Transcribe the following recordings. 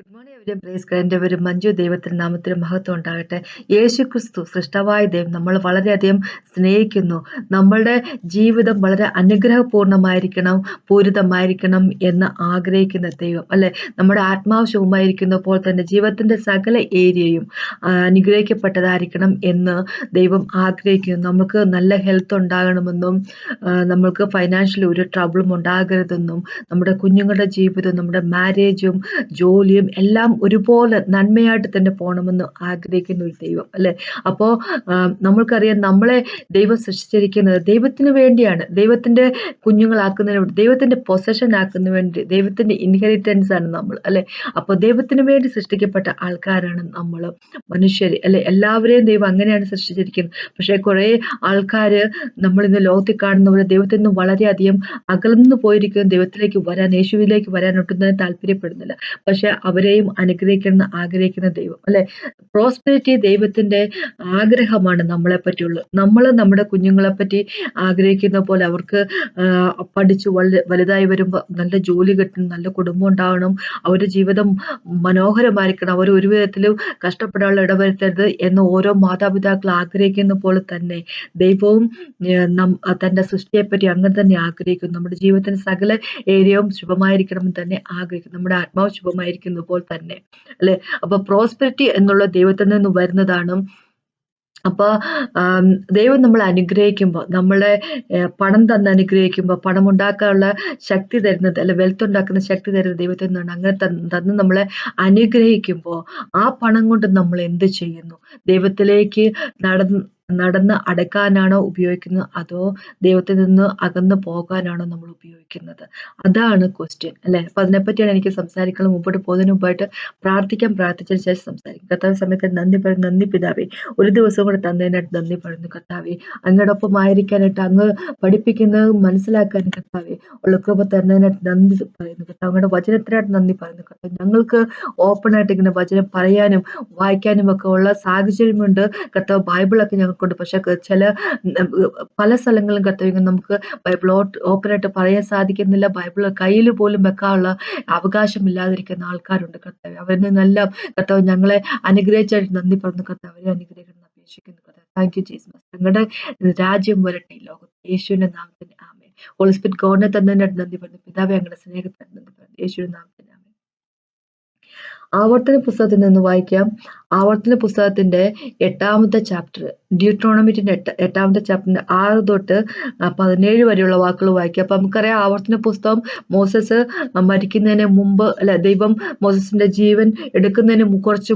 Good morning എവിടെ praise എന്റെ ഒരു മഞ്ജു. ദൈവത്തിന്റെ നാമത്തിന് മഹത്വം ഉണ്ടാകട്ടെ. യേശു ക്രിസ്തു സൃഷ്ടവായ ദൈവം നമ്മൾ വളരെയധികം സ്നേഹിക്കുന്നു. നമ്മളുടെ ജീവിതം വളരെ അനുഗ്രഹപൂർണമായിരിക്കണം പൂരിതമായിരിക്കണം എന്ന് ആഗ്രഹിക്കുന്ന ദൈവം അല്ലെ? നമ്മുടെ ആത്മാവ് ശുഭമായിരിക്കുന്ന പോലെ തന്നെ ജീവിതത്തിന്റെ സകല ഏരിയയും അനുഗ്രഹിക്കപ്പെട്ടതായിരിക്കണം എന്ന് ദൈവം ആഗ്രഹിക്കുന്നു. നമുക്ക് നല്ല ഹെൽത്ത് ഉണ്ടാകണമെന്നും നമ്മൾക്ക് ഫൈനാൻഷ്യലി ഒരു ട്രബിളും ഉണ്ടാകരുതെന്നും നമ്മുടെ കുഞ്ഞുങ്ങളുടെ ജീവിതം നമ്മുടെ മാരേജും ജോലിയും എല്ലാം ഒരുപോലെ നന്മയായിട്ട് തന്നെ പോകണമെന്ന് ആഗ്രഹിക്കുന്ന ഒരു ദൈവം അല്ലെ? അപ്പോ നമ്മൾക്കറിയാം നമ്മളെ ദൈവം സൃഷ്ടിച്ചിരിക്കുന്നത് ദൈവത്തിന് വേണ്ടിയാണ്. ദൈവത്തിന്റെ കുഞ്ഞുങ്ങളാക്കുന്നതിന് വേണ്ടി ദൈവത്തിന്റെ പൊസഷൻ ആക്കുന്നതിന് വേണ്ടി ദൈവത്തിന്റെ ഇൻഹെറിറ്റൻസ് ആണ് നമ്മൾ അല്ലെ? അപ്പോൾ ദൈവത്തിന് വേണ്ടി സൃഷ്ടിക്കപ്പെട്ട ആൾക്കാരാണ് നമ്മൾ മനുഷ്യർ അല്ലെ? എല്ലാവരെയും ദൈവം അങ്ങനെയാണ് സൃഷ്ടിച്ചിരിക്കുന്നത്. പക്ഷേ കുറേ ആൾക്കാർ നമ്മൾ ഇന്ന് ലോകത്തിൽ കാണുന്നവരെ ദൈവത്തിൽ നിന്ന് വളരെയധികം അകന്നു പോയിരിക്കുന്ന. ദൈവത്തിലേക്ക് വരാൻ യേശുവിലേക്ക് വരാൻ ഒട്ടും തന്നെ താല്പര്യപ്പെടുന്നില്ല. പക്ഷെ അവരെയും അനുഗ്രഹിക്കണമെന്ന് ആഗ്രഹിക്കുന്ന ദൈവം അല്ലെ? പ്രോസ്പെരിറ്റി ദൈവത്തിന്റെ ആഗ്രഹമാണ് നമ്മളെ പറ്റിയുള്ളത് നമ്മൾ നമ്മുടെ കുഞ്ഞുങ്ങളെ പറ്റി ആഗ്രഹിക്കുന്ന പോലെ അവർക്ക് പഠിച്ചു വലു വലുതായി വരുമ്പോൾ നല്ല ജോലി കിട്ടണം നല്ല കുടുംബം ഉണ്ടാവണം അവരുടെ ജീവിതം മനോഹരമായിരിക്കണം അവർ ഒരു വിധത്തിലും കഷ്ടപ്പെടാനുള്ള ഇടവരുത്തരുത് എന്ന് ഓരോ മാതാപിതാക്കൾ ആഗ്രഹിക്കുന്ന പോലെ തന്നെ ദൈവവും തന്റെ സൃഷ്ടിയെ പറ്റി അങ്ങനെ തന്നെ ആഗ്രഹിക്കുന്നു. നമ്മുടെ ജീവിതത്തിന് സകല ഏരിയയും ശുഭമായിരിക്കണം തന്നെ ആഗ്രഹിക്കുന്നു. നമ്മുടെ ആത്മാവ് ശുഭമായിരിക്കുന്ന. പോലെ തന്നെ അല്ലെ? അപ്പൊ പ്രോസ്പെരിറ്റി എന്നുള്ള ദൈവത്തിൽ നിന്ന് വരുന്നതാണ്. അപ്പൊ ദൈവം നമ്മൾ അനുഗ്രഹിക്കുമ്പോൾ നമ്മളെ പണം തന്ന് അനുഗ്രഹിക്കുമ്പോൾ പണം ഉണ്ടാക്കാനുള്ള ശക്തി തരുന്നത് അല്ലെ വെൽത്ത് ഉണ്ടാക്കുന്ന ശക്തി തരുന്നത് ദൈവത്തിൽ നിന്നാണ്. അങ്ങനെ തന്ന് നമ്മളെ അനുഗ്രഹിക്കുമ്പോൾ ആ പണം കൊണ്ട് നമ്മൾ എന്ത് ചെയ്യുന്നു? ദൈവത്തിലേക്ക് നടന്ന് നടന്ന് അടക്കാനാണോ ഉപയോഗിക്കുന്നത്? അതോ ദൈവത്തിൽ നിന്ന് അകന്നു പോകാനാണോ നമ്മൾ ഉപയോഗിക്കുന്നത്? അതാണ് ക്വസ്റ്റ്യൻ അല്ലെ? അപ്പൊ അതിനെപ്പറ്റിയാണ് എനിക്ക് സംസാരിക്കുന്നത് മുമ്പോട്ട് പോകുന്നതിന് മുമ്പായിട്ട് പ്രാർത്ഥിക്കാൻ പ്രാർത്ഥിച്ചതിന് ശേഷം സംസാരിക്കും. കർത്താവ് സമയത്ത് നന്ദി പറയുന്നു. നന്ദി പിതാവേ. ഒരു ദിവസം കൂടെ തന്നതിനായിട്ട് നന്ദി പറയുന്നു കർത്താവേ. അങ്ങോടൊപ്പം ആയിരിക്കാനായിട്ട് അങ്ങ് പഠിപ്പിക്കുന്നത് മനസ്സിലാക്കാൻ കർത്താവേ. ഉള്ള കൃപ തരുന്നതിനായിട്ട് നന്ദി പറയുന്നു കർത്താവ്. അങ്ങയുടെ വചനത്തിനായിട്ട് നന്ദി പറയുന്നു കർത്താവ്. ഞങ്ങൾക്ക് ഓപ്പൺ ആയിട്ട് ഇങ്ങനെ വചനം പറയാനും വായിക്കാനും ഒക്കെ ഉള്ള സാഹചര്യമുണ്ട്. കർത്താവ് ബൈബിളൊക്കെ ഞങ്ങൾക്കുണ്ട് പക്ഷെ ചില പല സ്ഥലങ്ങളിലും കർത്താവ് നമുക്ക് ബൈബിൾ ഓപ്പൺ ആയിട്ട് പറയാൻ സാധിക്കുന്നില്ല. ബൈബിൾ കയ്യിൽ പോലും വെക്കാനുള്ള അവകാശം ഇല്ലാതിരിക്കുന്ന ആൾക്കാരുണ്ട് കർത്താവ് അവരിൽ നിന്നെല്ലാം കർത്താവ് ഞങ്ങളെ അനുഗ്രഹിച്ചായിട്ട് നന്ദി പറഞ്ഞു കർത്താവ് അവരെ അനുഗ്രഹിക്കണം അപേക്ഷിക്കുന്നു. കർത്താവ് താങ്ക് യു ജീസ് ഞങ്ങളുടെ രാജ്യം വരട്ടെ ലോകത്ത്. യേശുവിന്റെ നാമത്തിന് ആമേ ഹോളിസ്പിറ്റ് ഗോഡിനെ തന്നതിനായിട്ട് നന്ദി പറഞ്ഞു പിതാവെ ഞങ്ങളുടെ സ്നേഹത്തിന് നന്ദി പറഞ്ഞു യേശുവിന്റെ നാമത്തിന് ആമേ ആവർത്തന പുസ്തകത്തിൽ നിന്ന് വായിക്കാം. ആവർത്തന പുസ്തകത്തിന്റെ എട്ടാമത്തെ ചാപ്റ്റർ ഡ്യൂട്രോണമിറ്റിന്റെ എട്ട് എട്ടാമത്തെ ചാപ്റ്ററിന്റെ ആറ് തൊട്ട് പതിനേഴ് വരെയുള്ള വാക്കുകൾ വായിക്കുക. അപ്പൊ നമുക്കറിയാം ആവർത്തന പുസ്തകം മോസസ് മരിക്കുന്നതിന് മുമ്പ് അല്ല ദൈവം മോസസിന്റെ ജീവൻ എടുക്കുന്നതിന് കുറച്ച്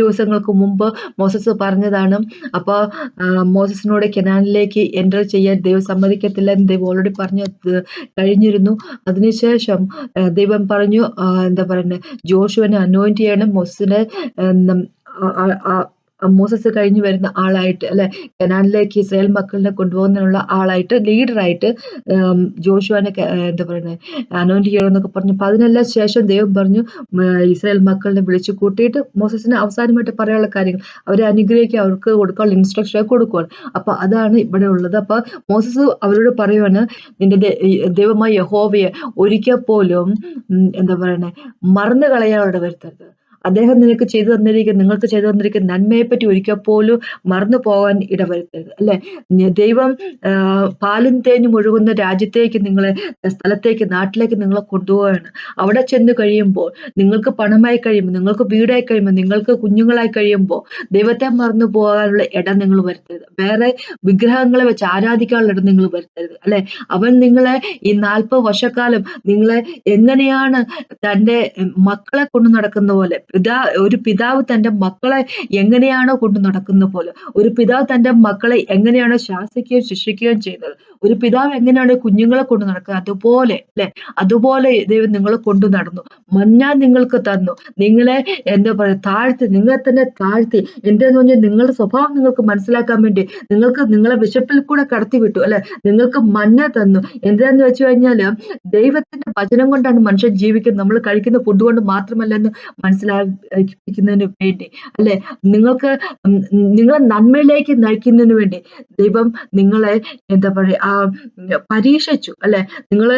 ദിവസങ്ങൾക്ക് മുമ്പ് മോസസ് പറഞ്ഞതാണ്. അപ്പോൾ മോസസിനോട് കെനാനിലേക്ക് എന്റർ ചെയ്യാൻ ദൈവം സമ്മതിക്കത്തില്ല എന്ന് ദൈവം ഓൾറെഡി പറഞ്ഞു കഴിഞ്ഞിരുന്നു. അതിനുശേഷം ദൈവം പറഞ്ഞു എന്താ പറയുന്നത് ജോഷുവിനെ അനോയിന്റ് ചെയ്യണം മോസസിനെ മോസസ് കഴിഞ്ഞു വരുന്ന ആളായിട്ട് അല്ലെ കനാനിലേക്ക് ഇസ്രായേൽ മക്കളിനെ കൊണ്ടുപോകുന്നതിനുള്ള ആളായിട്ട് ലീഡറായിട്ട് ജോഷുവാനെ എന്താ പറയുന്നത് അനോയിന്റ് ചെയ്യണം എന്നൊക്കെ പറഞ്ഞു. അപ്പൊ അതിനെല്ലാം ശേഷം ദൈവം പറഞ്ഞു ഇസ്രായേൽ മക്കളിനെ വിളിച്ചു കൂട്ടിയിട്ട് മോസസിന് അവസാനമായിട്ട് പറയാനുള്ള കാര്യങ്ങൾ. അവരെ അനുഗ്രഹിക്കുക അവർക്ക് കൊടുക്കാനുള്ള ഇൻസ്ട്രക്ഷൻ കൊടുക്കുകയാണ് അപ്പൊ അതാണ് ഇവിടെ ഉള്ളത്. അപ്പൊ മോസസ് അവരോട് പറയുവാണ് നിന്റെ ദൈവമായ യഹോവയെ ഒരിക്കൽ പോലും എന്താ പറയണേ മറന്നു കളയാതെ വരുത്തരുത്. അദ്ദേഹം നിനക്ക് ചെയ്തു തന്നിരിക്കുന്ന നിങ്ങൾക്ക് ചെയ്തു തന്നിരിക്കുന്ന നന്മയെ പറ്റി ഒരിക്കൽ പോലും മറന്നു പോകാൻ ഇടവരുത്തരുത് അല്ലെ? ദൈവം പാലും തേനും ഒഴുകുന്ന രാജ്യത്തേക്ക് നിങ്ങളെ സ്ഥലത്തേക്ക് നാട്ടിലേക്ക് നിങ്ങളെ കൊണ്ടുപോവുകയാണ്. അവിടെ ചെന്ന് കഴിയുമ്പോൾ നിങ്ങൾക്ക് പണമായി കഴിയുമ്പോൾ നിങ്ങൾക്ക് വീടായി കഴിയുമ്പോൾ നിങ്ങൾക്ക് കുഞ്ഞുങ്ങളായി കഴിയുമ്പോൾ ദൈവത്തെ മറന്നു പോകാനുള്ള ഇടം നിങ്ങൾ വരുത്തരുത്. വേറെ വിഗ്രഹങ്ങളെ വെച്ച് ആരാധിക്കാനുള്ള ഇടം നിങ്ങൾ വരുത്തരുത് അല്ലെ? അവൻ നിങ്ങളെ ഈ നാൽപ്പത് വർഷക്കാലം നിങ്ങളെ എങ്ങനെയാണ് തന്റെ മക്കളെ കൊണ്ടു നടക്കുന്ന പോലെ പിതാ ഒരു പിതാവ് തന്റെ മക്കളെ എങ്ങനെയാണോ കൊണ്ടു നടക്കുന്ന പോലെ ഒരു പിതാവ് തന്റെ മക്കളെ എങ്ങനെയാണോ ശാസിക്കുകയും ശിക്ഷിക്കുകയും ചെയ്യുന്നത് ഒരു പിതാവ് എങ്ങനെയാണ് കുഞ്ഞുങ്ങളെ കൊണ്ട് നടക്കുക അതുപോലെ അല്ലെ? അതുപോലെ ദൈവം നിങ്ങളെ കൊണ്ടു നടന്നു. മഞ്ഞ നിങ്ങൾക്ക് തന്നു. നിങ്ങളെ എന്താ പറയുക താഴ്ത്തി നിങ്ങളെ തന്നെ താഴ്ത്തി. എന്തെന്ന് പറഞ്ഞാൽ നിങ്ങളുടെ സ്വഭാവം നിങ്ങൾക്ക് മനസ്സിലാക്കാൻ വേണ്ടി നിങ്ങൾക്ക് നിങ്ങളെ വിശപ്പിൽ കൂടെ കടത്തി വിട്ടു അല്ലെ? നിങ്ങൾക്ക് മഞ്ഞ തന്നു. എന്താന്ന് വെച്ച് കഴിഞ്ഞാൽ ദൈവത്തിന്റെ വചനം കൊണ്ടാണ് മനുഷ്യൻ ജീവിക്കുന്നത്. നമ്മൾ കഴിക്കുന്ന ഫുഡ് കൊണ്ട് മാത്രമല്ല എന്ന് മനസ്സിലാ വേണ്ടി. അല്ലെ? നിങ്ങൾക്ക് നിങ്ങളെ നന്മയിലേക്ക് നയിക്കുന്നതിന് വേണ്ടി ദൈവം നിങ്ങളെ എന്താ പറയുക ആ പരീക്ഷിച്ചു. അല്ലെ? നിങ്ങൾ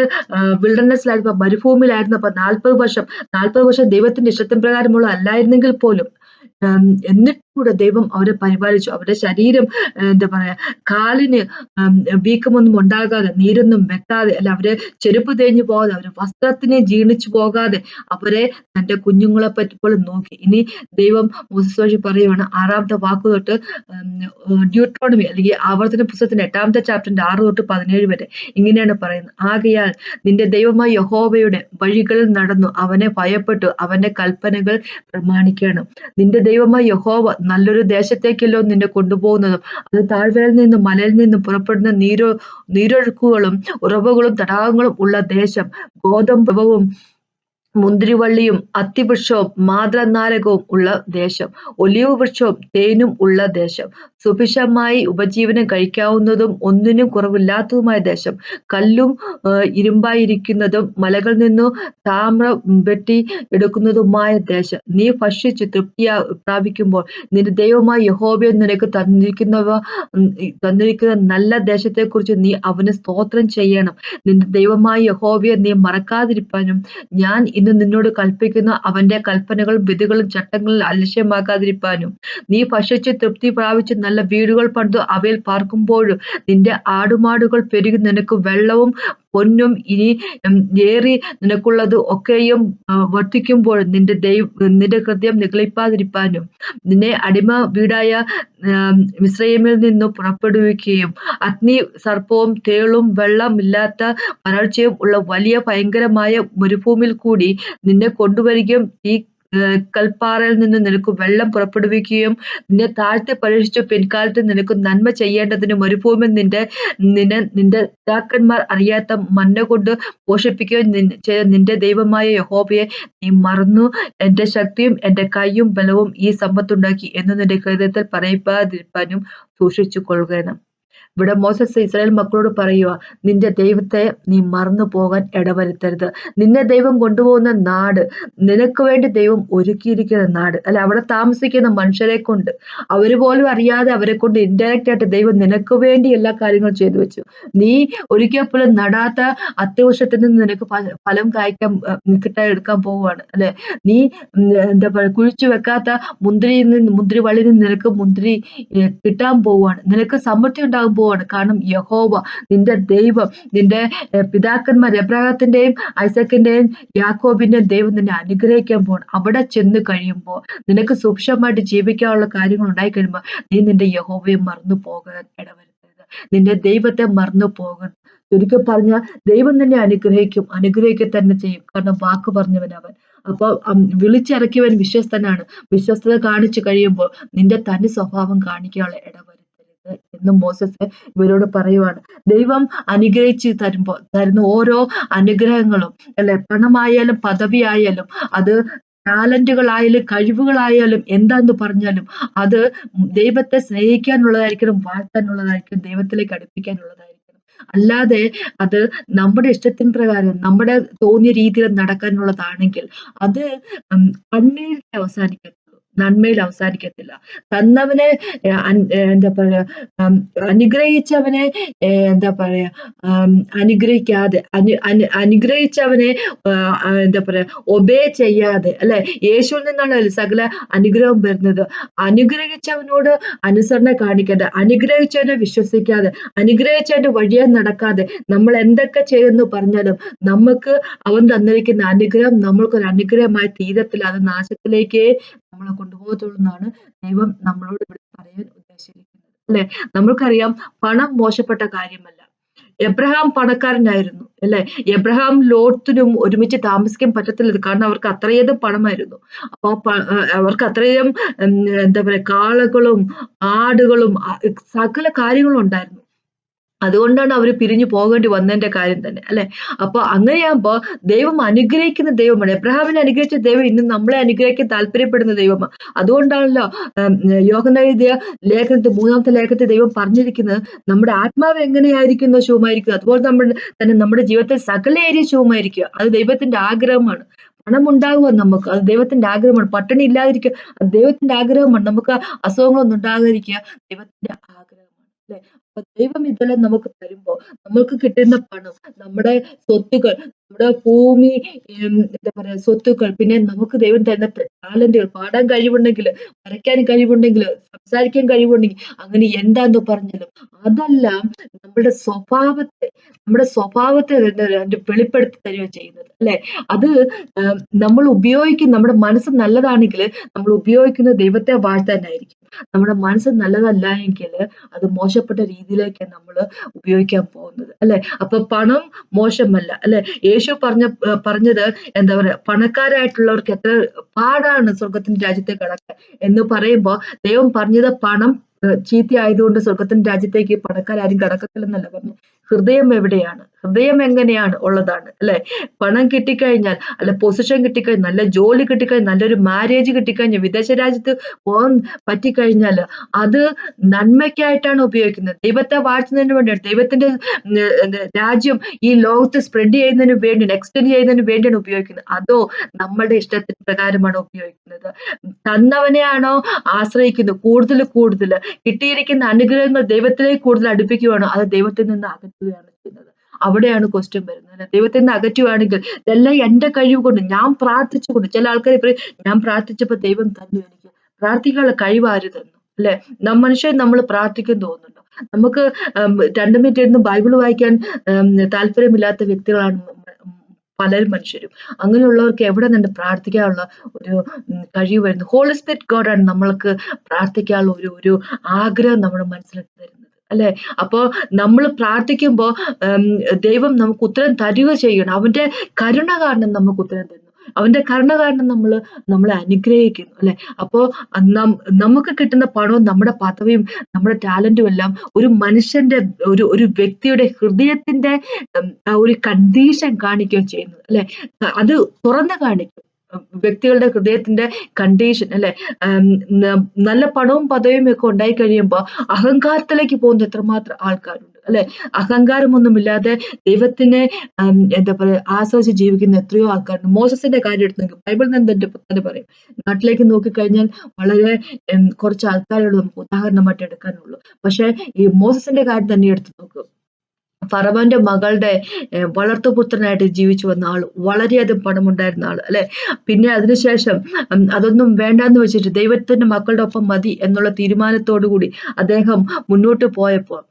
വിൽഡർനെസ്സിലായിരുന്നപ്പോൾ മരുഭൂമിയിലായിരുന്നപ്പോൾ നാൽപ്പത് വർഷം നാൽപ്പത് വർഷം ദൈവത്തിന്റെ ഇഷ്ടത്തിന് പ്രകാരമുള്ള അല്ലായിരുന്നെങ്കിൽ പോലും എന്നിട്ട് കൂടെ ദൈവം അവരെ പരിപാലിച്ചു. അവരുടെ ശരീരം എന്താ പറയാ കാലിന് വീക്കമൊന്നും ഉണ്ടാകാതെ നീരൊന്നും വെക്കാതെ അല്ല അവരെ ചെരുപ്പ് തേഞ്ഞു പോകാതെ അവരെ വസ്ത്രത്തിന് ജീർണിച്ചു പോകാതെ അവരെ തന്റെ കുഞ്ഞുങ്ങളെ പറ്റിപ്പോഴും നോക്കി. ഇനി ദൈവം മുസോഷി പറയുവാണ് ആറാമത്തെ വാക്ക് തൊട്ട് ഡ്യൂട്രോണമി അല്ലെങ്കിൽ ആവർത്തന പുസ്തകത്തിന്റെ എട്ടാമത്തെ ചാപ്റ്ററിന്റെ ആറ് തൊട്ട് പതിനേഴ് വരെ ഇങ്ങനെയാണ് പറയുന്നത്. ആകയാൽ നിന്റെ ദൈവമായ യഹോവയുടെ വഴികളിൽ നടന്നു അവനെ ഭയപ്പെട്ടു അവന്റെ കൽപ്പനകൾ പ്രമാണിക്കണം നിന്റെ ദൈവമായ യഹോവ നല്ലൊരു ദേശത്തേക്കല്ലോ നിന്നെ കൊണ്ടുപോകുന്നതും. അത് താഴ്വരയിൽ നിന്നും മലയിൽ നിന്നും പുറപ്പെടുന്ന നീരോ നീരൊഴുക്കുകളും ഉറവുകളും തടാകങ്ങളും ഉള്ള ദേശം. ഗോതമ്പവും മുന്തിരിവള്ളിയും അത്തിവൃക്ഷവും മാതൃനാരകവും ഉള്ള ദേശം. ഒലിവ് വൃക്ഷവും തേനും ഉള്ള ദേശം. സുഭിക്ഷമായി ഉപജീവനം കഴിക്കാവുന്നതും ഒന്നിനും കുറവില്ലാത്തതുമായ ദേശം. കല്ലും ഇരുമ്പായിരിക്കുന്നതും മലകൾ നിന്നു താമ്രം വെട്ടി എടുക്കുന്നതുമായ ദേശം. നീ ഭക്ഷിച്ച് തൃപ്തിയാ പ്രാപിക്കുമ്പോൾ നിന്റെ ദൈവമായ യഹോബയെ നിനക്ക് തന്നിരിക്കുന്നവ തന്നിരിക്കുന്ന നല്ല ദേശത്തെക്കുറിച്ച് നീ അവന് സ്തോത്രം ചെയ്യണം. നിന്റെ ദൈവമായ യഹോബയെ നീ മറക്കാതിരിക്കാനും ഞാൻ ഇന്ന് നിന്നോട് കൽപ്പിക്കുന്ന അവന്റെ കൽപ്പനകളും വിധികളും ചട്ടങ്ങളിൽ അലക്ഷ്യമാക്കാതിരിപ്പാനും നീ ഭക്ഷിച്ച് തൃപ്തി പ്രാപിച്ച് നല്ല വീടുകൾ പണിതു അവയിൽ പാർക്കുമ്പോഴും നിന്റെ ആടുമാടുകൾ പെരുകി നിനക്ക് വെള്ളവും പൊന്നും ഇനി ഏറി നിനക്കുള്ളത് ഒക്കെയും വർദ്ധിക്കുമ്പോൾ നിന്റെ ദൈവ നിന്റെ ഹൃദയം നികളിപ്പാതിരിപ്പാനും നിന്നെ അടിമ വീടായ മിശ്രയമിൽ നിന്നും പുറപ്പെടുവിക്കുകയും അഗ്നി സർപ്പവും തേളും വെള്ളമില്ലാത്ത വരൾച്ചയും ഉള്ള വലിയ ഭയങ്കരമായ മരുഭൂമിയിൽ കൂടി നിന്നെ കൊണ്ടുവരികയും ഈ കൽപ്പാറയിൽ നിന്ന് നിനക്ക് വെള്ളം പുറപ്പെടുവിക്കുകയും നിന്നെ താഴ്ത്തി പരീക്ഷിച്ചു പിൻകാലത്ത് നിനക്ക് നന്മ ചെയ്യേണ്ടതിന് മരുഭൂമി നിന്റെ നിന്നെ നിന്റെ പിതാക്കന്മാർ അറിയാത്ത മന്ന കൊണ്ട് പോഷിപ്പിക്കുകയും ചെയ്ത നിന്റെ ദൈവമായ യഹോബയെ നീ മറന്നു. എന്റെ ശക്തിയും എന്റെ കൈയും ബലവും ഈ സമ്പത്തുണ്ടാക്കി എന്ന് നിന്റെ ഹൃദയത്തിൽ പറയിപ്പാതിരിപ്പാനും സൂക്ഷിച്ചു കൊള്ളുകയാണ് ഇവിടെ മോസസ് ഇസ്രായേൽ മക്കളോട് പറയുക നിന്റെ ദൈവത്തെ നീ മറന്നു പോകാൻ ഇടവരുത്തരുത്. നിന്നെ ദൈവം കൊണ്ടുപോകുന്ന നാട് നിനക്ക് വേണ്ടി ദൈവം ഒരുക്കിയിരിക്കുന്ന നാട്. അല്ല അവിടെ താമസിക്കുന്ന മനുഷ്യരെ കൊണ്ട് അവർ പോലും അറിയാതെ അവരെ കൊണ്ട് ഇൻഡയറക്റ്റ് ആയിട്ട് ദൈവം നിനക്ക് വേണ്ടി എല്ലാ കാര്യങ്ങളും ചെയ്തു വെച്ചു. നീ ഒരിക്കൽ പോലും നടാത്ത അത്യാവശ്യത്തിൽ നിന്ന് നിനക്ക് ഫലം കായ്ക്കാൻ കിട്ടാൻ എടുക്കാൻ പോവുകയാണ് അല്ലെ? നീ എന്താ പറയുക കുഴിച്ചു വെക്കാത്ത മുന്തിരിയിൽ നിന്ന് മുന്തിരി വള്ളിയിൽ നിന്ന് നിനക്ക് മുന്തിരി കിട്ടാൻ പോവുകയാണ് നിനക്ക് സമൃദ്ധി ഉണ്ടാകാൻ പോവാണ്. കാരണം യഹോവ നിന്റെ ദൈവം നിന്റെ പിതാക്കന്മാർ എബ്രാഹത്തിന്റെയും ഐസക്കിന്റെയും യാക്കോബിന്റെയും ദൈവം നിന്നെ അനുഗ്രഹിക്കാൻ പോകണം അവിടെ ചെന്ന് കഴിയുമ്പോൾ നിനക്ക് സൂക്ഷ്മമായിട്ട് ജീവിക്കാനുള്ള കാര്യങ്ങൾ ഉണ്ടായി കഴിയുമ്പോൾ നീ നിന്റെ യഹോവയെ മറന്നു പോകാൻ നിന്റെ ദൈവത്തെ മറന്നു പോകരുത്. ചുരുക്കി പറഞ്ഞാൽ ദൈവം തന്നെ അനുഗ്രഹിക്കും അനുഗ്രഹിക്കുക തന്നെ ചെയ്യും. കാരണം വാക്ക് പറഞ്ഞവൻ അവൻ. അപ്പോൾ വിളിച്ചിറക്കിയവൻ വിശ്വസ്തനാണ്. വിശ്വസ്തത കാണിച്ചു കഴിയുമ്പോൾ നിന്റെ തനി സ്വഭാവം കാണിക്കാനുള്ള ഇടവരും എന്ന് മോസസ് ഇവരോട് പറയുവാണ്. ദൈവം അനുഗ്രഹിച്ച് തരുമ്പോൾ തരുന്ന ഓരോ അനുഗ്രഹങ്ങളും അല്ലെ? പണമായാലും പദവിയായാലും അത് ടാലന്റുകളായാലും കഴിവുകളായാലും എന്താന്ന് പറഞ്ഞാലും അത് ദൈവത്തെ സ്നേഹിക്കാനുള്ളതായിരിക്കണം വാഴ്ത്താനുള്ളതായിരിക്കും ദൈവത്തിലേക്ക് അടുപ്പിക്കാനുള്ളതായിരിക്കണം. അല്ലാതെ അത് നമ്മുടെ ഇഷ്ടത്തിന് പ്രകാരം നമ്മുടെ തോന്നിയ രീതിയിൽ നടക്കാനുള്ളതാണെങ്കിൽ അത് കണ്ണീരിൽ അവസാനിക്കും നന്മയിൽ അവസാനിക്കത്തില്ല. തന്നവനെ എന്താ പറയാ അനുഗ്രഹിച്ചവനെ എന്താ പറയാ അനുഗ്രഹിക്കാതെ അനു അനുഗ്രഹിച്ചവനെ എന്താ പറയാ ഒബേ ചെയ്യാതെ അല്ലെ? യേശുവിൽ നിന്നാണ് സകല അനുഗ്രഹം വരുന്നത്. അനുഗ്രഹിച്ചവനോട് അനുസരണ കാണിക്കാതെ അനുഗ്രഹിച്ചവനെ വിശ്വസിക്കാതെ അനുഗ്രഹിച്ചവന്റെ വഴിയെ നടക്കാതെ നമ്മൾ എന്തൊക്കെ ചെയ്യുന്നു പറഞ്ഞാലും നമുക്ക് അവൻ തന്നിരിക്കുന്ന അനുഗ്രഹം നമ്മൾക്കൊരു അനുഗ്രഹമായി തീരത്തില്ല അത് നാശത്തിലേക്കേ നമ്മളെ കൊണ്ടുപോകത്തുള്ളൂ എന്നാണ് ദൈവം നമ്മളോട് ഇവിടെ പറയാൻ ഉദ്ദേശിക്കുന്നത് അല്ലെ? നമ്മൾക്കറിയാം പണം മോശപ്പെട്ട കാര്യമല്ല. എബ്രഹാം പണക്കാരനായിരുന്നു അല്ലെ? എബ്രഹാം ലോത്തിനും ഒരുമിച്ച് താമസിക്കാൻ പറ്റത്തില്ല കാരണം അവർക്ക് അത്രയധികം പണമായിരുന്നു. അപ്പൊ അവർക്ക് അത്രയും എന്താ പറയാ കാളകളും ആടുകളും സകല കാര്യങ്ങളും ഉണ്ടായിരുന്നു. അതുകൊണ്ടാണ് അവർ പിരിഞ്ഞു പോകേണ്ടി വന്നതിന്റെ കാര്യം തന്നെ അല്ലെ? അപ്പൊ അങ്ങനെയാകുമ്പോ ദൈവം അനുഗ്രഹിക്കുന്ന ദൈവമാണ്. എബ്രഹാമിനെ അനുഗ്രഹിച്ച ദൈവം ഇന്നും നമ്മളെ അനുഗ്രഹിക്കാൻ താല്പര്യപ്പെടുന്ന ദൈവമാണ്. അതുകൊണ്ടാണല്ലോ യോഗന എഴുതിയ ലേഖനത്തിൽ മൂന്നാമത്തെ ലേഖനത്തിൽ ദൈവം പറഞ്ഞിരിക്കുന്നത് നമ്മുടെ ആത്മാവ് എങ്ങനെയായിരിക്കുന്നു ശുഭമായിരിക്കും അതുപോലെ നമ്മൾ തന്നെ നമ്മുടെ ജീവിതത്തിൽ സകല ഏരിയ ശുഭമായിരിക്കുക അത് ദൈവത്തിന്റെ ആഗ്രഹമാണ്. പണം ഉണ്ടാകുക നമുക്ക്? അത് ദൈവത്തിന്റെ ആഗ്രഹമാണ്. പട്ടിണി ഇല്ലാതിരിക്കുക. അത് ദൈവത്തിന്റെ ആഗ്രഹമാണ്. നമുക്ക് അസുഖങ്ങളൊന്നും ഉണ്ടാകാതിരിക്കുക. ദൈവത്തിന്റെ ആഗ്രഹമാണ് അല്ലെ? അപ്പൊ ദൈവം ഇതെല്ലാം നമുക്ക് തരുമ്പോ നമ്മൾക്ക് കിട്ടുന്ന പണം നമ്മുടെ സ്വത്തുക്കൾ നമ്മുടെ ഭൂമി എന്താ പറയാ സ്വത്തുക്കൾ പിന്നെ നമുക്ക് ദൈവം തരുന്ന ടാലന്റുകൾ പാടാൻ കഴിവുണ്ടെങ്കിൽ വരയ്ക്കാൻ കഴിവുണ്ടെങ്കിൽ സംസാരിക്കാൻ കഴിവുണ്ടെങ്കിൽ അങ്ങനെ എന്താന്ന് പറഞ്ഞാലും അതെല്ലാം നമ്മുടെ സ്വഭാവത്തെ നമ്മുടെ സ്വഭാവത്തെ വെളിപ്പെടുത്തി തരിക ചെയ്യുന്നത് അല്ലെ? അത് നമ്മൾ ഉപയോഗിക്കുന്ന നമ്മുടെ മനസ്സ് നല്ലതാണെങ്കിൽ നമ്മൾ ഉപയോഗിക്കുന്ന ദൈവത്തെ വാഴ്ത്താനായിരിക്കും. നമ്മുടെ മനസ്സ് നല്ലതല്ല എങ്കിൽ അത് മോശപ്പെട്ട രീതിയിലേക്ക് നമ്മൾ ഉപയോഗിക്കാൻ പോകുന്നത് അല്ലെ? അപ്പൊ പണം മോശമല്ല അല്ലെ? യേശു പറഞ്ഞ പറഞ്ഞത് എന്താ പറയാ പണക്കാരായിട്ടുള്ളവർക്ക് എത്ര പാടാണ് സ്വർഗത്തിന്റെ രാജ്യത്തെ കടക്കാൻ എന്ന് പറയുമ്പോ ദൈവം പറഞ്ഞത് പണം ചീത്തയായതുകൊണ്ട് സ്വർഗത്തിന്റെ രാജ്യത്തേക്ക് പണക്കാരും കടക്കത്തില്ലെന്നല്ല പറഞ്ഞു ഹൃദയം എവിടെയാണ്? ഹൃദയം എങ്ങനെയാണ് ഉള്ളതാണ് അല്ലെ? പണം കിട്ടിക്കഴിഞ്ഞാൽ അല്ല പൊസിഷൻ കിട്ടിക്കഴിഞ്ഞാൽ നല്ല ജോലി കിട്ടിക്കഴിഞ്ഞാൽ നല്ലൊരു മാരേജ് കിട്ടിക്കഴിഞ്ഞാൽ വിദേശ രാജ്യത്ത് പോകാൻ പറ്റിക്കഴിഞ്ഞാൽ അത് നന്മയ്ക്കായിട്ടാണ് ഉപയോഗിക്കുന്നത്. ദൈവത്തെ വാഴ്ത്തുന്നതിന് വേണ്ടിയാണ് ദൈവത്തിന്റെ രാജ്യം ഈ ലോകത്ത് സ്പ്രെഡ് ചെയ്യുന്നതിന് വേണ്ടിയാണ് എക്സ്റ്റെൻഡ് ചെയ്യുന്നതിന് വേണ്ടിയാണ് ഉപയോഗിക്കുന്നത്. അതോ നമ്മളുടെ ഇഷ്ടത്തിന് പ്രകാരമാണ് ഉപയോഗിക്കുന്നത്. തന്നവനെയാണോ ആശ്രയിക്കുന്നത്? കൂടുതൽ കൂടുതൽ കിട്ടിയിരിക്കുന്ന അനുഗ്രഹങ്ങൾ ദൈവത്തിലേക്ക് കൂടുതൽ അടുപ്പിക്കുകയാണോ അത് ദൈവത്തിൽ നിന്ന് അകറ്റുകയാണ് ചെയ്യുന്നത്. അവിടെയാണ് ക്വസ്റ്റ്യൻ വരുന്നത് ദൈവത്തിൽ നിന്ന് അകറ്റുവാണെങ്കിൽ ഇതെല്ലാം എന്റെ കഴിവ് കൊണ്ട് ഞാൻ പ്രാർത്ഥിച്ചുകൊണ്ട് ചില ആൾക്കാർ പറയും ഞാൻ പ്രാർത്ഥിച്ചപ്പോ ദൈവം തന്നു എനിക്ക്. പ്രാർത്ഥിക്കാനുള്ള കഴിവ് ആര് തന്നു? അല്ലെ? മനുഷ്യൻ നമ്മൾ പ്രാർത്ഥിക്കും തോന്നുന്നുണ്ടോ? നമുക്ക് രണ്ടു മിനിറ്റ് ഇരുന്ന് ബൈബിൾ വായിക്കാൻ താല്പര്യമില്ലാത്ത വ്യക്തികളാണ് പലരും മനുഷ്യരും. അങ്ങനെയുള്ളവർക്ക് എവിടെ നിന്ന് പ്രാർത്ഥിക്കാനുള്ള ഒരു കഴിവ് വരുന്നു? ഹോളി സ്പിരിറ്റ് ഗോഡാണ് നമ്മൾക്ക് പ്രാർത്ഥിക്കാനുള്ള ഒരു ഒരു ആഗ്രഹം നമ്മുടെ മനസ്സിലേക്ക് തരുന്നത്. അല്ലെ? അപ്പോ നമ്മൾ പ്രാർത്ഥിക്കുമ്പോൾ ദൈവം നമുക്ക് ഉത്തരം തരിക ചെയ്യണം. അവന്റെ കരുണ കാരണം നമുക്ക് ഉത്തരം തരുന്നു. അവന്റെ കരുണ കാരണം നമ്മൾ നമ്മളെ അനുഗ്രഹിക്കുന്നു അല്ലെ? അപ്പോ നമുക്ക് കിട്ടുന്ന പണവും നമ്മുടെ പദവിയും നമ്മുടെ ടാലന്റും എല്ലാം ഒരു മനുഷ്യന്റെ ഒരു ഒരു വ്യക്തിയുടെ ഹൃദയത്തിന്റെ ഒരു കണ്ടീഷൻ കാണിക്കുകയും ചെയ്യുന്നു അല്ലെ? അത് തുറന്നു കാണിക്കും. വ്യക്തികളുടെ ഹൃദയത്തിന്റെ കണ്ടീഷൻ അല്ലെ? നല്ല പണവും പദവിയും ഒക്കെ ഉണ്ടായി കഴിയുമ്പോൾ അഹങ്കാരത്തിലേക്ക് പോകുന്ന എത്രമാത്രം ആൾക്കാരുണ്ട് അല്ലെ? അഹങ്കാരമൊന്നുമില്ലാതെ ദൈവത്തിനെ എന്താ പറയാ ആശ്രയിച്ച് ജീവിക്കുന്ന എത്രയോ ആൾക്കാരുണ്ട്. മോസസിന്റെ കാര്യം എടുത്ത് നോക്കും ബൈബിൾ തന്നെ തന്നെ പറയും? നാട്ടിലേക്ക് നോക്കിക്കഴിഞ്ഞാൽ വളരെ കുറച്ച് ആൾക്കാരോട് നമുക്ക് ഉദാഹരണമായിട്ട് എടുക്കാനുള്ളൂ. പക്ഷെ ഈ മോസസിന്റെ കാര്യം തന്നെ എടുത്തു നോക്കും. ഫറവന്റെ മകളുടെ വളർത്തുപുത്രനായിട്ട് ജീവിച്ചു വന്ന ആൾ വളരെയധികം പണമുണ്ടായിരുന്ന ആൾ അല്ലെ? പിന്നെ അതിനുശേഷം അതൊന്നും വേണ്ടാന്ന് വെച്ചിട്ട് ദൈവത്തിന്റെ മക്കളുടെ ഒപ്പം മതി എന്നുള്ള തീരുമാനത്തോടു കൂടി അദ്ദേഹം മുന്നോട്ട് പോയപ്പോൾ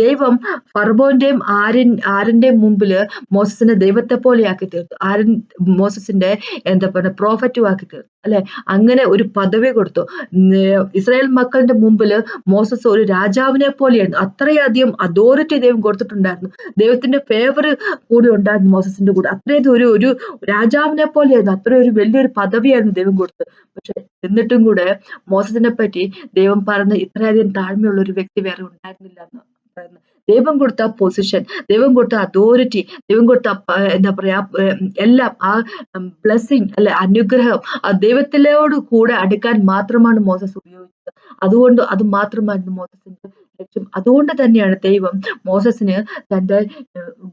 ദൈവം ഫർബോന്റെയും ആര്യൻ ആരന്റെയും മുമ്പിൽ മോസസിനെ ദൈവത്തെ പോലെയാക്കി തീർത്തു. ആരൻ മോസസിന്റെ എന്താ പറയുക പ്രോഫറ്റും ആക്കി തീർത്തു അല്ലെ? അങ്ങനെ ഒരു പദവി കൊടുത്തു. ഇസ്രായേൽ മക്കളുടെ മുമ്പിൽ മോസസ് ഒരു രാജാവിനെ പോലെയായിരുന്നു. അത്രയധികം അതോറിറ്റി ദൈവം കൊടുത്തിട്ടുണ്ടായിരുന്നു. ദൈവത്തിന്റെ ഫേവർ കൂടി ഉണ്ടായിരുന്നു മോസസിന്റെ കൂടെ. അത്രയധികം ഒരു ഒരു രാജാവിനെ പോലെയായിരുന്നു. അത്ര ഒരു വലിയൊരു പദവിയായിരുന്നു ദൈവം കൊടുത്തത്. പക്ഷെ എന്നിട്ടും കൂടെ മോസസിനെ പറ്റി ദൈവം പറഞ്ഞ ഇത്രയധികം താഴ്മയുള്ള ഒരു വ്യക്തി വേറെ ഉണ്ടായിരുന്നില്ല എന്ന് പറയുന്നത് ദൈവം കൊടുത്ത പൊസിഷൻ ദൈവം കൊടുത്ത അതോറിറ്റി ദൈവം കൊടുത്ത എന്താ പറയാ എല്ലാം ആ ബ്ലെസ്സിങ് അല്ലെ അനുഗ്രഹം ആ ദൈവത്തിലോട് കൂടെ അടുക്കാൻ മാത്രമാണ് മോസസ് ഉപയോഗിച്ചത്. അതുകൊണ്ട് അത് മാത്രമായിരുന്നു മോസസിന്റെ ലക്ഷ്യം അതുകൊണ്ട് തന്നെയാണ് ദൈവം മോസസിന് തന്റെ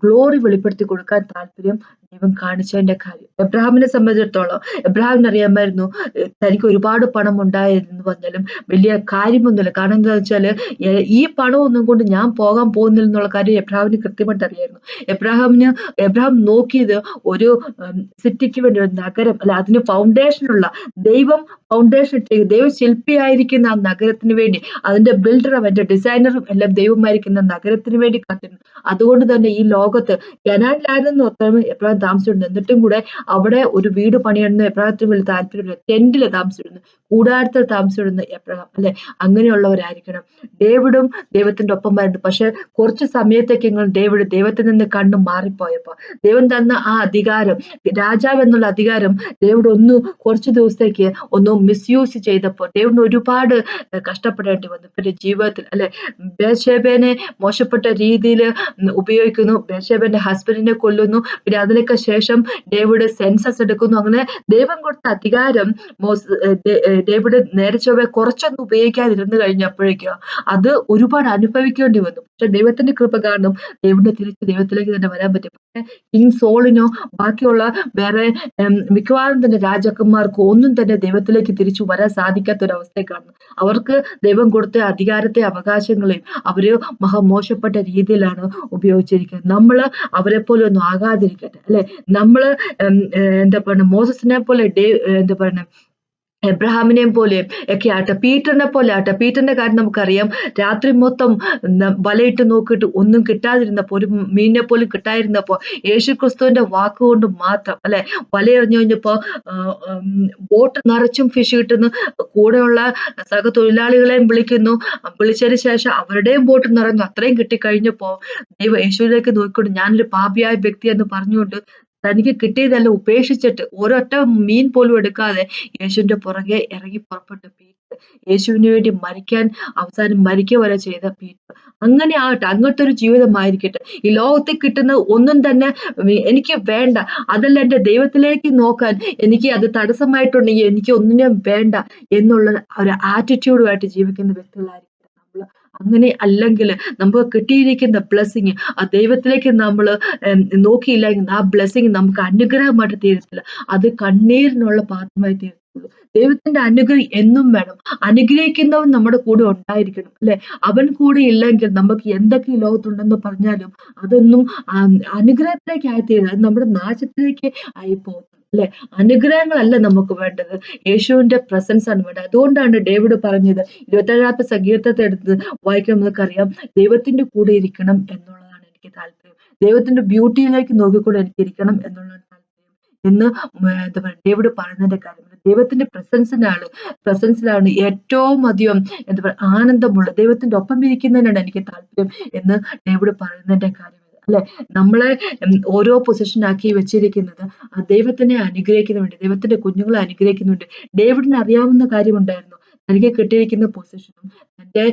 ഗ്ലോറി വെളിപ്പെടുത്തി കൊടുക്കാൻ താല്പര്യം ദൈവം കാണിച്ചതിന്റെ കാര്യം. എബ്രഹാമിനെ സംബന്ധിച്ചിടത്തോളം എബ്രഹാമിന് അറിയാമായിരുന്നു തനിക്ക് ഒരുപാട് പണം ഉണ്ടായിരുന്നു പറഞ്ഞാലും വലിയ കാര്യമൊന്നുമില്ല. കാരണം എന്താ വെച്ചാൽ ഈ പണമൊന്നും കൊണ്ട് ഞാൻ പോകാൻ പോകുന്നില്ല എന്നുള്ള കാര്യം എബ്രഹാമിന് കൃത്യമായിട്ട് അറിയായിരുന്നു. എബ്രഹാമിന് എബ്രഹാം നോക്കിയത് ഒരു സിറ്റിക്ക് വേണ്ടി ഒരു നഗരം അല്ല അതിന് ഫൗണ്ടേഷനുള്ള ദൈവം ഫൗണ്ടേഷൻ ഇട്ടേക്ക് ദൈവം ശില്പിയായിരിക്കുന്ന ആ നഗരത്തിന് വേണ്ടി. അതിന്റെ ബിൽഡർ അവന്റെ അതിന്റെ ഡിസൈനറും എല്ലാം ദൈവമായിരിക്കുന്ന നഗരത്തിന് വേണ്ടി കാത്തിരുന്നു. അതുകൊണ്ട് തന്നെ ഈ ലോകത്ത് കനാനിലായിരുന്നു ഒത്തരം എബ്രഹാം താമസിച്ചിരുന്നു എന്നിട്ടും കൂടെ അവിടെ ഒരു വീട് പണിയണമെന്ന് എബ്രഹാത്തിന് വലിയ താല്പര്യമില്ല ടെന്റിൽ താമസിച്ചിരുന്നു. കൂടാരത്തിൽ താമസിച്ചിരുന്ന എബ്രഹാം അല്ലെ? അങ്ങനെയുള്ളവരായിരിക്കണം. ഡേവിഡും ദൈവത്തിന്റെ ഒപ്പം ഒപ്പമായിരുന്നു പക്ഷെ കുറച്ച് സമയത്തേക്കെങ്കിലും ഡേവിഡ് ദൈവത്തിൽ നിന്ന് കണ്ണു മാറിപ്പോയപ്പോ ദൈവം തന്ന ആ അധികാരം രാജാവ് എന്നുള്ള അധികാരം ഡേവിഡ് ഒന്ന് കുറച്ച് ദിവസത്തേക്ക് ഒന്ന് മിസ്യൂസ് ചെയ്തപ്പോൾ ഡേവിഡിന് ഒരുപാട് കഷ്ടപ്പെടേണ്ടി വന്നു. പിന്നെ ജീവിതത്തിൽ അല്ലെ? ബേഷേബേനെ മോശപ്പെട്ട രീതിയിൽ ഉപയോഗിക്കുന്നു. ബേഷേബന്റെ ഹസ്ബൻഡിനെ കൊല്ലുന്നു. പിന്നെ അതിനൊക്കെ ശേഷം ഡേവിഡ് സെൻസസ് എടുക്കുന്നു. അങ്ങനെ ദൈവം കൊടുത്ത അധികാരം മോസ് ഡേവിഡ് നേരെ ചൊവ്വെ കുറച്ചൊന്നും ഉപയോഗിക്കാതിരുന്നു കഴിഞ്ഞപ്പോഴേക്കും അത് ഒരുപാട് അനുഭവിക്കേണ്ടി വന്നു. പക്ഷെ ദൈവത്തിന്റെ കൃപ കാരണം ദൈവത്തിന്റെ തിരിച്ച് ദൈവത്തിലേക്ക് തന്നെ വരാൻ പറ്റും. പക്ഷെ കിങ് സോളിനോ ബാക്കിയുള്ള വേറെ മിക്കവാറും തന്നെ രാജാക്കന്മാർക്ക് ഒന്നും തന്നെ ദൈവത്തിലേക്ക് തിരിച്ചു വരാൻ സാധിക്കാത്ത ഒരു അവസ്ഥയെ കാണുന്നു. അവർക്ക് ദൈവം കൊടുത്ത അധികാരത്തെ അവകാശങ്ങളെയും അവർ മഹാമോശപ്പെട്ട രീതിയിലാണ് ഉപയോഗിച്ചിരിക്കുന്നത്. നമ്മൾ അവരെ പോലെ ഒന്നും ആകാതിരിക്കട്ടെ അല്ലെ? നമ്മൾ എന്താ പറയുക മോസസിനെ പോലെ ഡേ എന്താ പറയുക എബ്രഹാമിനെയും പോലെയും ഒക്കെ ആട്ടെ പീറ്ററിനെ പോലെ ആട്ടെ പീറ്ററിന്റെ കാര്യം നമുക്കറിയാം. രാത്രി മൊത്തം വലയിട്ട് നോക്കിയിട്ട് ഒന്നും കിട്ടാതിരുന്നപ്പോൾ ഒരു മീനിനെ പോലും കിട്ടാതിരുന്നപ്പോൾ യേശു ക്രിസ്തുവിന്റെ വാക്കുകൊണ്ട് മാത്രം അല്ലെ? വലയെറിഞ്ഞു കഴിഞ്ഞപ്പോൾ ബോട്ട് നിറച്ചും ഫിഷ് കിട്ടുന്നു. കൂടെയുള്ള സഹതൊഴിലാളികളെയും വിളിക്കുന്നു. വിളിച്ചതിന് ശേഷം അവരുടെയും ബോട്ട് നിറഞ്ഞു. അത്രയും കിട്ടിക്കഴിഞ്ഞപ്പോൾ ദൈവം യേശുവിലേക്ക് നോക്കിക്കൊണ്ട് ഞാനൊരു പാപിയായ വ്യക്തി എന്ന് പറഞ്ഞുകൊണ്ട് തനിക്ക് കിട്ടിയതെല്ലാം ഉപേക്ഷിച്ചിട്ട് ഒരൊറ്റ മീൻ പോലും എടുക്കാതെ യേശുവിന്റെ പുറകെ ഇറങ്ങി പുറപ്പെട്ട് യേശുവിന് വേണ്ടി മരിക്കാൻ അവസാനം മരിക്കുക വരെ ചെയ്ത പീറ്റർ. അങ്ങനെ ആകട്ടെ അങ്ങനത്തെ ഒരു ജീവിതമായിരിക്കട്ടെ. ഈ ലോകത്തിൽ കിട്ടുന്ന ഒന്നും തന്നെ എനിക്ക് വേണ്ട. അതല്ല എന്റെ ദൈവത്തിലേക്ക് നോക്കാൻ എനിക്ക് അത് തടസ്സമായിട്ടുണ്ടെങ്കിൽ എനിക്ക് ഒന്നിനും വേണ്ട എന്നുള്ള ഒരു ആറ്റിറ്റ്യൂഡുമായിട്ട് ജീവിക്കുന്ന വ്യക്തികളായിരിക്കും. അങ്ങനെ അല്ലെങ്കിൽ നമുക്ക് കിട്ടിയിരിക്കുന്ന ബ്ലെസ്സിങ് ആ ദൈവത്തിലേക്ക് നമ്മൾ നോക്കിയില്ലെങ്കിൽ ആ ബ്ലെസ്സിങ് നമുക്ക് അനുഗ്രഹമായിട്ട് തീരത്തില്ല. അത് കണ്ണീരിനുള്ള പാത്രമായി തീരും ദൈവത്തിന്റെ അനുഗ്രഹം എന്നും വേണം. അനുഗ്രഹിക്കുന്നവൻ നമ്മുടെ കൂടെ ഉണ്ടായിരിക്കണം അല്ലെ? അവൻ കൂടെ ഇല്ലെങ്കിൽ നമുക്ക് എന്തൊക്കെ ലോകത്തുണ്ടെന്ന് പറഞ്ഞാലും അതൊന്നും അനുഗ്രഹത്തിലേക്ക് ആയിത്തീരുന്നത് നമ്മുടെ നാശത്തിലേക്ക് ആയി പോകും അല്ലെ? അനുഗ്രഹങ്ങളല്ല നമുക്ക് വേണ്ടത്. യേശുവിന്റെ പ്രസൻസ് ആണ് വേണ്ടത്. അതുകൊണ്ടാണ് ഡേവിഡ് പറഞ്ഞത് ഇരുപത്തേഴാമത്തെ സങ്കീർത്തത്തെ എടുത്ത് വായിക്കാൻ നമുക്കറിയാം ദൈവത്തിന്റെ കൂടെ ഇരിക്കണം എന്നുള്ളതാണ് എനിക്ക് താല്പര്യം. ദൈവത്തിന്റെ ബ്യൂട്ടിയിലേക്ക് നോക്കിക്കൂടെ എനിക്ക് ഇരിക്കണം എന്നുള്ളതാണ് എന്ന് എന്താ പറയുക ഡേവിഡ് പറയുന്നതിന്റെ കാര്യം. ദൈവത്തിന്റെ പ്രസൻസിനാണ് പ്രസൻസിലാണ് ഏറ്റവും അധികം എന്താ പറയുക ആനന്ദമുള്ള ദൈവത്തിന്റെ ഒപ്പം ഇരിക്കുന്നതിനാണ് എനിക്ക് താല്പര്യം എന്ന് ഡേവിഡ് പറയുന്നതിന്റെ കാര്യം അല്ലെ? നമ്മളെ ഓരോ പൊസിഷനാക്കി വെച്ചിരിക്കുന്നത് ദൈവത്തിനെ അനുഗ്രഹിക്കുന്ന വേണ്ടി ദൈവത്തിന്റെ കുഞ്ഞുങ്ങളെ അനുഗ്രഹിക്കുന്നുണ്ട്. ഡേവിഡിന് അറിയാവുന്ന കാര്യമുണ്ടായിരുന്നു. തനിക്ക് കിട്ടിയിരിക്കുന്ന പൊസിഷനും തന്റെ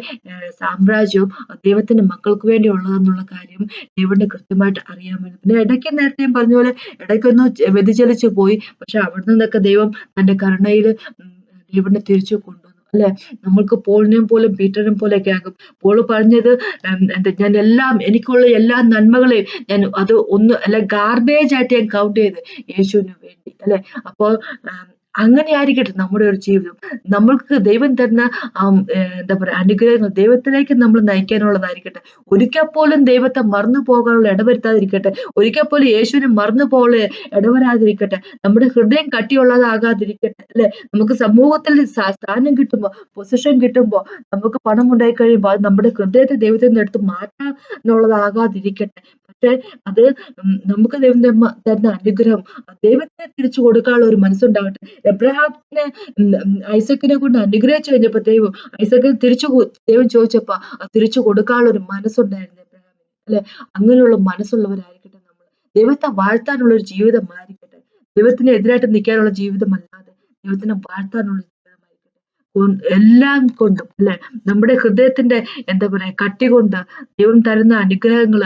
സാമ്രാജ്യവും ദൈവത്തിന്റെ മക്കൾക്ക് വേണ്ടി ഉള്ളതെന്നുള്ള കാര്യം ഡേവിഡിന് കൃത്യമായിട്ട് അറിയാമായിരുന്നു. പിന്നെ ഇടയ്ക്ക് നേരത്തെ പറഞ്ഞ പോലെ ഇടയ്ക്കൊന്ന് വ്യതിചലിച്ചു പോയി. പക്ഷെ അവിടെ നിന്നൊക്കെ ദൈവം തന്റെ കരുണയിൽ ഡേവിഡിനെ തിരിച്ചു കൊണ്ടുവന്നു. അല്ലെ? നമ്മൾക്ക് പോളിനെയും പോലും പീറ്ററിനെയും പോലെയൊക്കെ ആകും. പോൾ പറഞ്ഞത് ഞാൻ എല്ലാം എനിക്കുള്ള എല്ലാ നന്മകളെയും ഞാൻ അത് ഒന്ന് അല്ല ഗാർബേജ് ആയിട്ട് ഞാൻ കൗണ്ട് ചെയ്ത് യേശുവിന് വേണ്ടി അല്ലെ? അപ്പോൾ അങ്ങനെ ആയിരിക്കട്ടെ നമ്മുടെ ഒരു ജീവിതം. നമ്മൾക്ക് ദൈവം തരുന്ന എന്താ പറയുക അനുഗ്രഹങ്ങൾ ദൈവത്തിലേക്ക് നമ്മൾ നയിക്കാനുള്ളതായിരിക്കട്ടെ. ഒരിക്കൽ പോലും ദൈവത്തെ മറന്നു പോകാനുള്ള ഇടവരുത്താതിരിക്കട്ടെ. ഒരിക്കൽ പോലും യേശുവിനെ മറന്നു പോലെ ഇടവരാതിരിക്കട്ടെ. നമ്മുടെ ഹൃദയം കട്ടിയുള്ളതാകാതിരിക്കട്ടെ. അല്ലെ? നമുക്ക് സമൂഹത്തിൽ സ്ഥാനം കിട്ടുമ്പോൾ പൊസിഷൻ കിട്ടുമ്പോൾ നമുക്ക് പണം ഉണ്ടായി കഴിയുമ്പോൾ അത് നമ്മുടെ ഹൃദയത്തെ ദൈവത്തിൽ നിന്ന് എടുത്ത് മാറ്റാനുള്ളതാകാതിരിക്കട്ടെ. പക്ഷെ അത് നമുക്ക് ദൈവം തരുന്ന അനുഗ്രഹം ദൈവത്തെ തിരിച്ചു കൊടുക്കാനുള്ള ഒരു മനസ്സുണ്ടാവട്ടെ എബ്രഹാമിനെ ഐസക്കിനെ കൊണ്ട് അനുഗ്രഹിച്ചു കഴിഞ്ഞപ്പോ ദൈവം ഐസക്കിന് തിരിച്ചു ദൈവം ചോദിച്ചപ്പോ തിരിച്ചു കൊടുക്കാനുള്ള ഒരു മനസ്സുണ്ടായിരുന്നു എബ്രഹാമിന്. അല്ലെ? അങ്ങനെയുള്ള മനസ്സുള്ളവരായിരിക്കട്ടെ നമ്മൾ. ദൈവത്തെ വാഴ്ത്താനുള്ള ഒരു ജീവിതമായിരിക്കട്ടെ. ദൈവത്തിന് എതിരായിട്ട് നിൽക്കാനുള്ള ജീവിതമല്ലാതെ ദൈവത്തിനെ വാഴ്ത്താനുള്ള എല്ലാം കൊണ്ടും അല്ലെ? നമ്മുടെ ഹൃദയത്തിന്റെ എന്താ പറയാ കട്ടി കൊണ്ട് ദൈവം തരുന്ന അനുഗ്രഹങ്ങൾ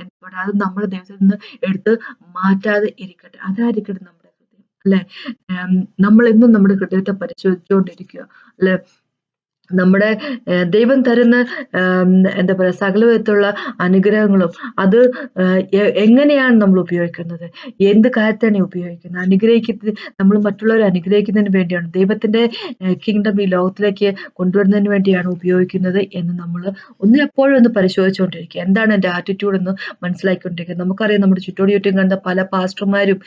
എന്താ പറയാ അത് നമ്മുടെ ദൈവത്തിൽ നിന്ന് എടുത്ത് മാറ്റാതെ ഇരിക്കട്ടെ. അതായിരിക്കട്ടെ നമ്മുടെ ഹൃദയം അല്ലെ? നമ്മൾ എന്നും നമ്മുടെ ഹൃദയത്തെ പരിശോധിച്ചുകൊണ്ടിരിക്കുക അല്ലെ? നമ്മുടെ ദൈവം തരുന്ന എന്താ പറയുക സകല വിധത്തിലുള്ള അനുഗ്രഹങ്ങളും അത് എങ്ങനെയാണ് നമ്മൾ ഉപയോഗിക്കുന്നത്? എന്ത് കാര്യത്താണ് ഉപയോഗിക്കുന്നത്? അനുഗ്രഹിക്കുന്നത് നമ്മൾ മറ്റുള്ളവരെ അനുഗ്രഹിക്കുന്നതിന് വേണ്ടിയാണ് ദൈവത്തിന്റെ കിങ്ഡം ഈ ലോകത്തിലേക്ക് കൊണ്ടുവരുന്നതിന് വേണ്ടിയാണ് ഉപയോഗിക്കുന്നത് എന്ന് നമ്മൾ ഒന്ന് എപ്പോഴും ഒന്ന് പരിശോധിച്ചുകൊണ്ടിരിക്കുക. എന്താണ് എന്റെ ആറ്റിറ്റ്യൂഡ് എന്ന് മനസ്സിലാക്കിക്കൊണ്ടിരിക്കുക. നമുക്കറിയാം നമ്മുടെ ചുറ്റോടി ചുറ്റും കണ്ട പല പാസ്റ്റർമാരും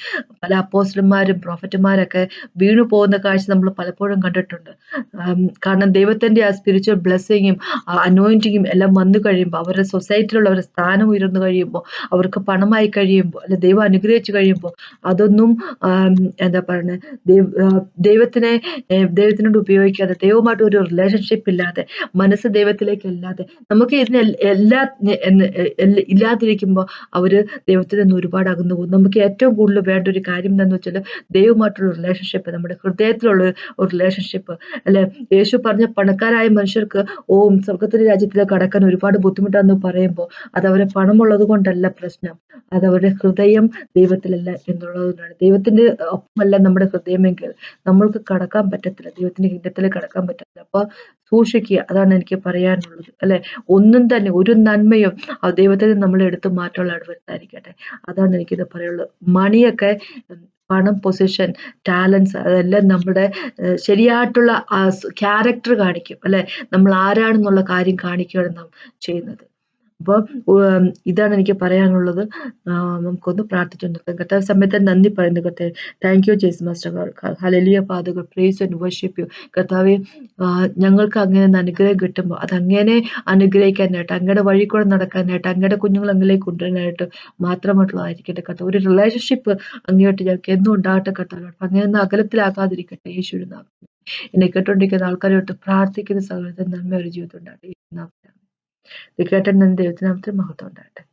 പല അപ്പോസ്റ്റർമാരും പ്രോഫറ്റുമാരൊക്കെ വീണു പോകുന്ന കാഴ്ച നമ്മൾ പലപ്പോഴും കണ്ടിട്ടുണ്ട്. കാരണം ദൈവത്തെ ദൈവത്തിന്റെ ആ സ്പിരിച്വൽ ബ്ലെസ്സിങ്ങും അനോയിന്റിങ്ങും എല്ലാം വന്നു കഴിയുമ്പോൾ അവരുടെ സൊസൈറ്റിയിലുള്ള അവരുടെ സ്ഥാനം ഉയർന്നു കഴിയുമ്പോൾ അവർക്ക് പണമായി കഴിയുമ്പോൾ അല്ലെ ദൈവം അനുഗ്രഹിച്ചു കഴിയുമ്പോൾ അതൊന്നും എന്താ പറയുന്നത് ദൈവത്തിനെ ദൈവത്തിനോട് ഉപയോഗിക്കാതെ ദൈവമായിട്ട് ഒരു റിലേഷൻഷിപ്പ് ഇല്ലാതെ മനസ്സ് ദൈവത്തിലേക്ക് അല്ലാതെ നമുക്ക് ഇതിന് എല്ലാ ഇല്ലാതിരിക്കുമ്പോൾ അവർ ദൈവത്തിൽ നിന്ന് ഒരുപാട് അകന്നു പോകും. നമുക്ക് ഏറ്റവും കൂടുതൽ വേണ്ട ഒരു കാര്യം എന്താണെന്ന് വെച്ചാൽ ദൈവമായിട്ടുള്ള റിലേഷൻഷിപ്പ് നമ്മുടെ ഹൃദയത്തിലുള്ള ഒരു റിലേഷൻഷിപ്പ് അല്ലെ യേശു പറഞ്ഞ പണ പണക്കാരായ മനുഷ്യർക്ക് ഓ സ്വർഗത്തിന്റെ രാജ്യത്തിലേക്ക് കടക്കാൻ ഒരുപാട് ബുദ്ധിമുട്ടാന്ന് പറയുമ്പോൾ അത് അവരെ പണമുള്ളത് കൊണ്ടല്ല പ്രശ്നം. അത് അവരുടെ ഹൃദയം ദൈവത്തിലല്ല എന്നുള്ളതുകൊണ്ടാണ് ദൈവത്തിന്റെ ഒപ്പമല്ല നമ്മുടെ ഹൃദയമെങ്കിൽ നമ്മൾക്ക് കടക്കാൻ പറ്റത്തില്ല. ദൈവത്തിന്റെ ഹിന്ദത്തിൽ കടക്കാൻ പറ്റത്തില്ല. അപ്പൊ സൂക്ഷിക്കുക. അതാണ് എനിക്ക് പറയാനുള്ളത്. അല്ലെ? ഒന്നും തന്നെ ഒരു നന്മയും ദൈവത്തിന് നമ്മൾ എടുത്തു മാറ്റമുള്ള വരുത്താതിരിക്കട്ടെ അതാണ് എനിക്കിത് പറയുള്ളത് മണിയൊക്കെ പണം പൊസിഷൻ ടാലൻസ് അതെല്ലാം നമ്മുടെ ശരിയായിട്ടുള്ള ക്യാരക്ടർ കാണിക്കും അല്ലെ? നമ്മൾ ആരാണെന്നുള്ള കാര്യം കാണിക്കുകയാണ് നാം ചെയ്യുന്നത്. അപ്പോൾ ഇതാണ് എനിക്ക് പറയാനുള്ളത്. നമുക്കൊന്ന് പ്രാർത്ഥിച്ചു നിർത്താം സമയത്ത് നന്ദി പറയുന്നു. കർത്താവ് thank you Jesus master hallelujah പാതകൾ പ്രേസ് ആൻഡ് വർഷിപ്പ് യു കർത്താവ് ഞങ്ങൾക്ക് അങ്ങനെ അനുഗ്രഹം കിട്ടുമ്പോൾ അത് അങ്ങനെ അനുഗ്രഹിക്കാനായിട്ട് അങ്ങയുടെ വഴി കൂടെ നടക്കാനായിട്ട് അങ്ങയുടെ കുഞ്ഞുങ്ങൾ അങ്ങിലേക്ക് കൊണ്ടുവരാനായിട്ട് മാത്രമായിട്ടുള്ളതായിരിക്കട്ടെ കർത്താവ് ഒരു റിലേഷൻഷിപ്പ് അങ്ങോട്ട് ഞങ്ങൾക്ക് എന്നും ഉണ്ടാകട്ടെ കർത്താവ്. അങ്ങനെ ഒന്നും അകലത്തിലാകാതിരിക്കട്ടെ യേശുവിന് നാം എന്നെ കേട്ടുകൊണ്ടിരിക്കുന്ന ആൾക്കാരോട്ട് പ്രാർത്ഥിക്കുന്ന സമയത്ത് നന്മ ഒരു ജീവിതം ഉണ്ടാകട്ടെ ഇത് ദൈവത്തിന് ദൈവത്തിനാമത്തിൽ മഹത്വം ഉണ്ടാകട്ടെ